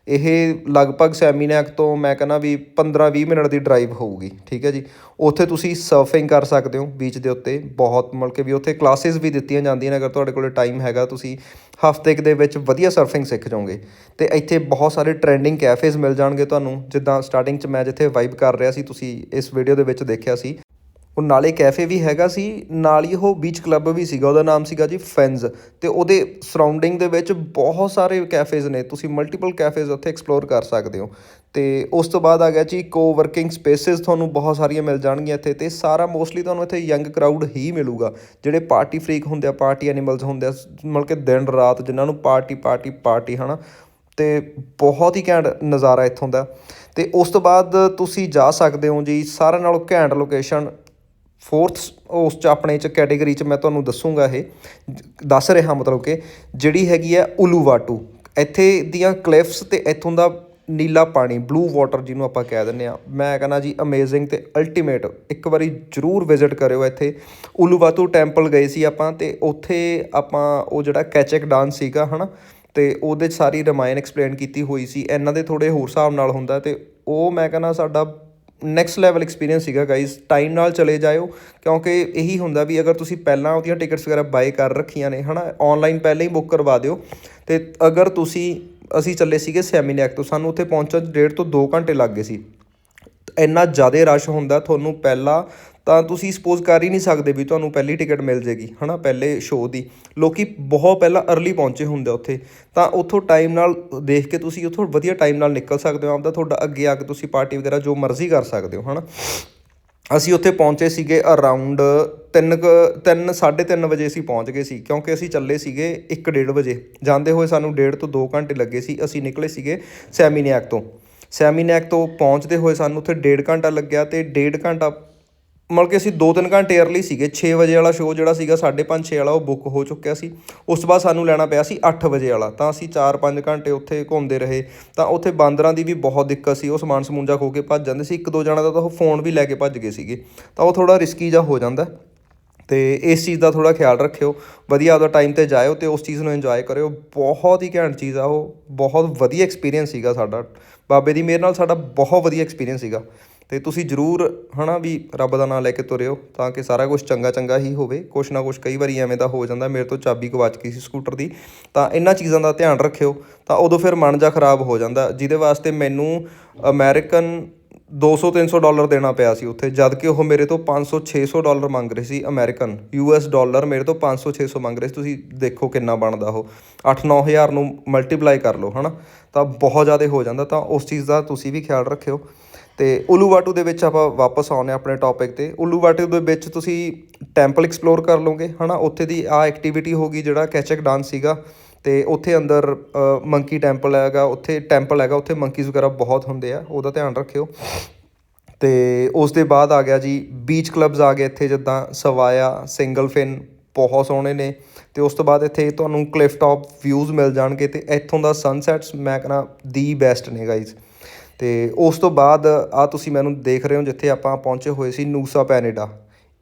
ਇਹ ਲਗਭਗ ਸੈਮੀਨੈਕ ਤੋਂ ਮੈਂ ਕਹਿੰਦਾ ਵੀ 15-20 ਮਿੰਟ ਦੀ ਡਰਾਈਵ ਹੋਊਗੀ, ਠੀਕ ਹੈ ਜੀ। ਉੱਥੇ ਤੁਸੀਂ ਸਰਫਿੰਗ ਕਰ ਸਕਦੇ ਹੋ ਬੀਚ ਦੇ ਉੱਤੇ, ਬਹੁਤ ਮਤਲਬ ਕਿ ਵੀ ਉੱਥੇ ਕਲਾਸਿਸ ਵੀ ਦਿੱਤੀਆਂ ਜਾਂਦੀਆਂ ਨੇ, ਅਗਰ ਤੁਹਾਡੇ ਕੋਲ ਟਾਈਮ ਹੈਗਾ, ਤੁਸੀਂ ਹਫ਼ਤੇ ਕੁ ਦੇ ਵਿੱਚ ਵਧੀਆ ਸਰਫਿੰਗ ਸਿੱਖ ਜਾਓਗੇ। ਤੇ ਇੱਥੇ ਬਹੁਤ ਸਾਰੇ ਟ੍ਰੈਂਡਿੰਗ ਕੈਫੇਜ਼ ਮਿਲ ਜਾਣਗੇ ਤੁਹਾਨੂੰ, ਜਿੱਦਾਂ ਸਟਾਰਟਿੰਗ 'ਚ ਮੈਂ ਜਿੱਥੇ ਵਾਈਬ ਕਰ ਰਿਹਾ ਸੀ, ਤੁਸੀਂ ਇਸ ਵੀਡੀਓ ਦੇ ਵਿੱਚ ਦੇਖਿਆ ਸੀ। ਉਹ ਨਾਲੇ ਕੈਫੇ ਵੀ ਹੈਗਾ ਸੀ, ਨਾਲ ਹੀ ਉਹ ਬੀਚ ਕਲੱਬ ਵੀ ਸੀਗਾ, ਉਹਦਾ ਨਾਮ ਸੀਗਾ ਜੀ ਫੈਨਜ਼ ਤੇ ਉਹਦੇ ਸਰਾਊਂਡਿੰਗ ਦੇ ਵਿੱਚ ਬਹੁਤ ਸਾਰੇ ਕੈਫੇਜ਼ ਨੇ, ਤੁਸੀਂ ਮਲਟੀਪਲ ਕੈਫੇਜ਼ ਉੱਥੇ ਐਕਸਪਲੋਰ ਕਰ ਸਕਦੇ ਹੋ। ਤੇ ਉਸ ਤੋਂ ਬਾਅਦ ਆ ਗਿਆ ਜੀ ਕੋਵਰਕਿੰਗ ਸਪੇਸਿਸ ਤੁਹਾਨੂੰ ਬਹੁਤ ਸਾਰੀਆਂ ਮਿਲ ਜਾਣਗੀਆਂ ਇੱਥੇ ਤੇ ਸਾਰਾ ਮੋਸਟਲੀ ਤੁਹਾਨੂੰ ਇੱਥੇ ਯੰਗ ਕਰਾਊਡ ਹੀ ਮਿਲੂਗਾ, ਜਿਹੜੇ ਪਾਰਟੀ ਫਰੀਕ ਹੁੰਦੇ ਆ ਪਾਰਟੀ ਐਨੀਮਲਸ ਹੁੰਦੇ ਆ, ਮਤਲਬ ਕਿ ਦਿਨ ਰਾਤ ਜਿਨ੍ਹਾਂ ਨੂੰ ਪਾਰਟੀ ਪਾਰਟੀ ਪਾਰਟੀ ਹਨਾ, ਤੇ ਬਹੁਤ ਹੀ ਘੈਂਟ ਨਜ਼ਾਰਾ ਇੱਥੋਂ ਦਾ। ਤੇ ਉਸ ਤੋਂ ਬਾਅਦ ਤੁਸੀਂ ਜਾ ਸਕਦੇ ਹੋ ਜੀ, ਸਾਰਿਆਂ ਨਾਲੋਂ ਘੈਂਟ ਲੋਕੇਸ਼ਨ ਫੋਰਥ ਉਸ ਚ ਆਪਣੇ ਚ ਕੈਟਾਗਰੀ ਚ ਮੈਂ ਤੁਹਾਨੂੰ ਦੱਸੂਗਾ ਇਹ। ਦੱਸ ਰਿਹਾ ਮਤਲਬ ਕਿ ਜਿਹੜੀ ਹੈਗੀ ਹੈ ਉਲੂਵਾਟੂ ਇੱਥੇ ਦੀਆਂ ਕਲਿਫਸ ਤੇ ਇੱਥੋਂ ਦਾ ਨੀਲਾ ਪਾਣੀ ਬਲੂ ਵਾਟਰ ਜਿਹਨੂੰ ਆਪਾਂ ਕਹਿ ਦਿੰਦੇ ਆ ਮੈਂ ਕਹਿੰਦਾ ਜੀ ਅਮੇਜ਼ਿੰਗ ਤੇ ਅਲਟੀਮੇਟ ਇੱਕ ਵਾਰੀ ਜਰੂਰ ਵਿਜ਼ਿਟ ਕਰਿਓ ਇੱਥੇ। ਉਲੂਵਾਟੂ ਟੈਂਪਲ ਗਏ ਸੀ ਆਪਾਂ ਤੇ ਉੱਥੇ ਆਪਾਂ ਉਹ ਜਿਹੜਾ ਕੈਚਕ ਡਾਂਸ ਸੀਗਾ, ਹਨਾ? ਤੇ ਉਹਦੇ 'ਚ ਸਾਰੀ ਰਮਾਇਣ ਐਕਸਪਲੇਨ ਕੀਤੀ ਹੋਈ ਸੀ। ਇਹਨਾਂ ਦੇ ਥੋੜੇ ਹੋਰ ਹਿਸਾਬ ਨਾਲ ਹੁੰਦਾ ਤੇ ਉਹ ਮੈਂ ਕਹਿੰਦਾ ਸਾਡਾ ਨੈਕਸਟ ਲੈਵਲ ਐਕਸਪੀਰੀਅੰਸ ਸੀਗਾ ਗਾਇਸ ਟਾਈਮ ਨਾਲ ਚਲੇ ਜਾਇਓ, ਕਿਉਂਕਿ ਇਹੀ ਹੁੰਦਾ ਵੀ ਅਗਰ ਤੁਸੀਂ ਪਹਿਲਾਂ ਉਹਦੀਆਂ ਟਿਕਟਸ ਵਗੈਰਾ ਬਾਏ ਕਰ ਰੱਖੀਆਂ ਨੇ, ਹਨਾ? ਆਨਲਾਈਨ ਪਹਿਲਾਂ ਹੀ ਬੁੱਕ ਕਰਵਾ ਦਿਓ। ਤੇ ਅਗਰ ਤੁਸੀਂ, ਅਸੀਂ ਚੱਲੇ ਸੀਗੇ ਸੈਮੀਨੈਕ ਤੋਂ, ਸਾਨੂੰ ਉੱਥੇ ਪਹੁੰਚਣ 'ਚ ਡੇਢ ਤੋਂ 2 ਘੰਟੇ ਲੱਗ ਗਏ ਸੀ। ਇੰਨਾ ਜ਼ਿਆਦਾ ਰਸ਼ ਹੁੰਦਾ, ਤੁਹਾਨੂੰ ਪਹਿਲਾਂ ਤਾਂ ਤੁਸੀਂ ਸਪੋਜ਼ ਕਰ ਹੀ ਨਹੀਂ ਸਕਦੇ ਵੀ ਤੁਹਾਨੂੰ ਪਹਿਲੀ ਟਿਕਟ ਮਿਲ ਜੇਗੀ, ਹਨਾ, ਪਹਿਲੇ ਸ਼ੋਅ ਦੀ। ਲੋਕੀ ਬਹੁਤ ਪਹਿਲਾਂ अर्ਲੀ ਪਹੁੰਚੇ ਹੁੰਦੇ ਆ ਉੱਥੇ। ਤਾਂ ਉੱਥੋਂ ਟਾਈਮ ਨਾਲ ਦੇਖ ਕੇ ਤੁਸੀਂ ਉੱਥੋਂ ਵਧੀਆ ਟਾਈਮ ਨਾਲ ਨਿਕਲ ਸਕਦੇ ਹੋ। ਆਪਦਾ ਤੁਹਾਡਾ ਅੱਗੇ ਆ ਕੇ ਤੁਸੀਂ ਪਾਰਟੀ ਵਗੈਰਾ ਜੋ ਮਰਜ਼ੀ ਕਰ ਸਕਦੇ ਹੋ, ਹਨਾ। ਅਸੀਂ ਉੱਥੇ ਪਹੁੰਚੇ ਸੀਗੇ ਅਰਾਊਂਡ 3 3 3:30 ਵਜੇ ਅਸੀਂ ਪਹੁੰਚ ਗਏ ਸੀ, ਕਿਉਂਕਿ ਅਸੀਂ ਚੱਲੇ ਸੀਗੇ 1:30 ਵਜੇ। ਜਾਂਦੇ ਹੋਏ ਸਾਨੂੰ 1.5 ਤੋਂ 2 ਘੰਟੇ ਲੱਗੇ ਸੀ, ਅਸੀਂ ਨਿਕਲੇ ਸੀਗੇ ਸੈਮੀਨੈਕ ਤੋਂ। ਸੈਮੀਨੈਕ ਤੋਂ ਪਹੁੰਚਦੇ ਹੋਏ ਸਾਨੂੰ ਉੱਥੇ 1.5 ਘੰਟਾ ਲੱਗਿਆ ਤੇ 1.5 ਘੰਟਾ ਮਤਲਬ ਕਿ ਅਸੀਂ 2-3 ਘੰਟੇ ਅਰਲੀ ਸੀਗੇ 6 ਵਜੇ ਵਾਲਾ ਸ਼ੋਅ ਜਿਹੜਾ ਸੀਗਾ 5:30 6 ਵਾਲਾ, ਉਹ ਬੁੱਕ ਹੋ ਚੁੱਕਿਆ ਸੀ। ਉਸ ਤੋਂ ਬਾਅਦ ਸਾਨੂੰ ਲੈਣਾ ਪਿਆ ਸੀ 8 ਵਜੇ ਵਾਲਾ। ਤਾਂ ਅਸੀਂ 4-5 ਘੰਟੇ ਉੱਥੇ ਘੁੰਮਦੇ ਰਹੇ। ਤਾਂ ਉੱਥੇ ਬਾਂਦਰਾਂ ਦੀ ਵੀ ਬਹੁਤ ਦਿੱਕਤ ਸੀ। ਉਹ ਸਮਾਨ ਸਮੂੰਜਾ ਖੋ ਕੇ ਭੱਜ ਜਾਂਦੇ ਸੀ। ਇੱਕ ਦੋ ਜਣਾ ਦਾ ਤਾਂ ਉਹ ਫੋਨ ਵੀ ਲੈ ਕੇ ਭੱਜ ਗਏ ਸੀਗੇ। ਤਾਂ ਉਹ ਥੋੜਾ ਰਿਸਕੀ ਜਿਹਾ ਹੋ ਜਾਂਦਾ। ਤੇ ਇਸ ਚੀਜ਼ ਦਾ ਥੋੜਾ ਖਿਆਲ ਰੱਖਿਓ। ਵਧੀਆ ਆਪਦਾ ਟਾਈਮ ਤੇ ਜਾਇਓ ਤੇ ਉਸ ਚੀਜ਼ ਨੂੰ ਇੰਜੋਏ ਕਰਿਓ। ਬਹੁਤ ਹੀ ਘੈਂਟ ਚੀਜ਼ ਆ ਉਹ। ਬਹੁਤ ਵਧੀਆ ਐਕਸਪੀਰੀਅੰਸ ਸੀਗਾ ਸਾਡਾ। ਬਾਬੇ ਦੀ ਮਿਹਰ ਨਾਲ ਸਾਡਾ ਬਹੁਤ ਵਧੀਆ ਐਕਸਪੀਰੀਅੰਸ ਸੀਗਾ। ਅਤੇ ਤੁਸੀਂ ਜਰੂਰ ਹੈ ਨਾ ਵੀ ਰੱਬ ਦਾ ਨਾਂ ਲੈ ਕੇ ਤੁਰਿਓ ਤਾਂ ਕਿ ਸਾਰਾ ਕੁਝ ਚੰਗਾ ਚੰਗਾ ਹੀ ਹੋਵੇ। ਕੁਛ ਨਾ ਕੁਛ ਕਈ ਵਾਰੀ ਐਵੇਂ ਦਾ ਹੋ ਜਾਂਦਾ, ਮੇਰੇ ਤੋਂ ਚਾਬੀ ਗਵਾਚ ਗਈ ਸੀ ਸਕੂਟਰ ਦੀ। ਤਾਂ ਇਹਨਾਂ ਚੀਜ਼ਾਂ ਦਾ ਧਿਆਨ ਰੱਖਿਓ, ਤਾਂ ਉਦੋਂ ਫਿਰ ਮਨ ਜਾ ਖਰਾਬ ਹੋ ਜਾਂਦਾ, ਜਿਹਦੇ ਵਾਸਤੇ ਮੈਨੂੰ ਅਮਰੀਕਨ 200 300 ਡਾਲਰ ਦੇਣਾ ਪਿਆ ਸੀ ਉੱਥੇ ਜਦ ਕਿ ਉਹ ਮੇਰੇ ਤੋਂ 500 600 ਡਾਲਰ ਮੰਗ ਰਹੇ ਸੀ ਅਮਰੀਕਨ ਯੂਐਸ ਡਾਲਰ ਮੇਰੇ ਤੋਂ 500 600 ਮੰਗ ਰਹੇ ਸੀ। ਤੁਸੀਂ ਦੇਖੋ ਕਿੰਨਾ ਬਣਦਾ ਉਹ। 8-9000 ਨੂੰ ਮਲਟੀਪਲਾਈ ਕਰ ਲਓ ਹਨਾ, ਤਾਂ ਬਹੁਤ ਜ਼ਿਆਦਾ ਹੋ ਜਾਂਦਾ, ਤਾਂ ਉਸ ਚੀਜ਼ ਦਾ ਤੁਸੀਂ ਵੀ ਖਿਆਲ ਰੱਖਿਓ। ਤੇ ਉਲੂਵਾਟੂ ਦੇ ਵਿੱਚ ਆਪਾਂ ਵਾਪਸ ਆਉਂਦੇ ਹਾਂ ਆਪਣੇ ਟੌਪਿਕ ਤੇ। ਉਲੂਵਾਟੂ ਦੇ ਵਿੱਚ ਤੁਸੀਂ ਟੈਂਪਲ ਐਕਸਪਲੋਰ ਕਰ ਲਓਗੇ, ਹਨਾ? ਉੱਥੇ ਦੀ ਆ ਐਕਟੀਵਿਟੀ ਹੋਗੀ ਜਿਹੜਾ ਕੈਚਕ ਡਾਂਸ ਸੀਗਾ ਤੇ ਉੱਥੇ ਅੰਦਰ ਮੰਕੀ ਟੈਂਪਲ ਹੈਗਾ, ਉੱਥੇ ਟੈਂਪਲ ਹੈਗਾ, ਉੱਥੇ ਮੰਕੀਜ਼ ਵਗੈਰਾ ਬਹੁਤ ਹੁੰਦੇ ਆ, ਉਹਦਾ ਧਿਆਨ ਰੱਖਿਓ। ਤੇ ਉਸ ਦੇ ਬਾਅਦ ਆ ਗਿਆ ਜੀ ਬੀਚ ਕਲੱਬਸ ਆ ਗਏ ਇੱਥੇ, ਜਿੱਦਾਂ ਸਵਾਇਆ ਸਿੰਗਲ ਫਿਨ ਬਹੁਤ ਸੋਹਣੇ ਨੇ। ਤੇ ਉਸ ਤੋਂ ਬਾਅਦ ਇੱਥੇ ਤੁਹਾਨੂੰ ਕਲਿਫ ਟਾਪ ਵਿਊਜ਼ ਮਿਲ ਜਾਣਗੇ ਤੇ ਇੱਥੋਂ ਦਾ ਸਨਸੈਟਸ ਮੈਂ ਕਹਿੰਦਾ ਦੀ ਬੈਸਟ ਨੇ ਗਾਈਜ਼ ਤੇ ਉਸ ਤੋਂ ਬਾਅਦ ਆ ਤੁਸੀਂ ਮੈਨੂੰ ਦੇਖ ਰਹੇ ਹੋ ਜਿੱਥੇ ਆਪਾਂ ਪਹੁੰਚੇ ਹੋਏ ਸੀ ਨੂਸਾ ਪੈਨੇਡਾ।